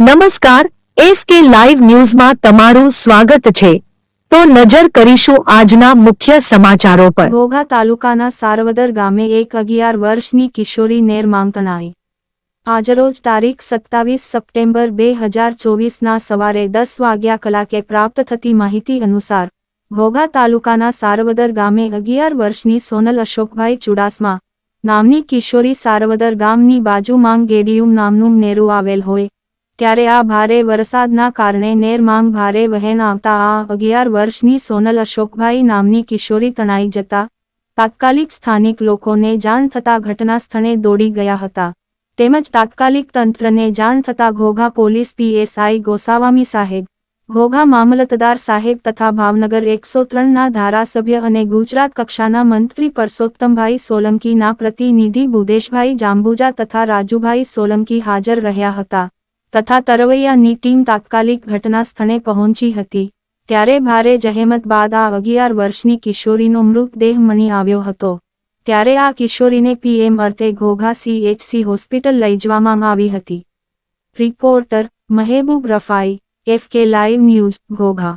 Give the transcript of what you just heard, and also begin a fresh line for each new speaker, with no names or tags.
નમસ્કાર F K live ન્યૂઝમાં તમારું સ્વાગત છે. તો નજર કરીશું આજના મુખ્ય સમાચારો પર.
ઘોઘા તાલુકાના સારવદર ગામે એક અગિયાર વર્ષની કિશોરી નેર માંગતણાઈ આજરોજ તારીખ સત્તાવીસ સપ્ટેમ્બર બે હજાર ચોવીસના સવારે દસ વાગ્યા કલાકે પ્રાપ્ત થતી માહિતી અનુસાર, ઘોઘા તાલુકાના સારવદર ગામે અગિયાર વર્ષની સોનલ અશોકભાઈ ચુડાસમા નામની કિશોરી સારવદર ગામની બાજુમાં ગેડિયુમ નામનું નેરું આવેલ હોય ત્યારે આ ભારે વરસાદના કારણે નેરમાંગ ભારે વહેણ આવતા આ અગિયાર વર્ષની સોનલ અશોકભાઈ નામની કિશોરી તણાઈ જતા તાત્કાલિક સ્થાનિક લોકોને જાણ થતા ઘટના સ્થળે દોડી ગયા હતા. તેમજ તાત્કાલિક તંત્રને જાણ થતા ઘોઘા પોલીસ પીએસઆઈ ગોસાવામી સાહેબ, ઘોઘા મામલતદાર સાહેબ તથા ભાવનગર એકસો ત્રણના ધારાસભ્ય અને ગુજરાત કક્ષાના મંત્રી પરસોત્તમભાઈ સોલંકીના પ્રતિનિધિ બુદેશભાઈ જાંબુજા તથા રાજુભાઈ સોલંકી હાજર રહ્યા હતા. તથા તરવૈયાની ટીમ તાત્કાલિક ઘટના સ્થળે પહોંચી હતી. ત્યારે ભારે જહેમત બાદ આ અગિયાર વર્ષની કિશોરીનો મૃતદેહ મળી આવ્યો હતો. ત્યારે આ કિશોરીને પીએમ અર્થે ઘોઘા સીએચસી હોસ્પિટલ લઈ જવામાં આવી હતી. Reporter Mehboob Rafai F K live news Ghogha.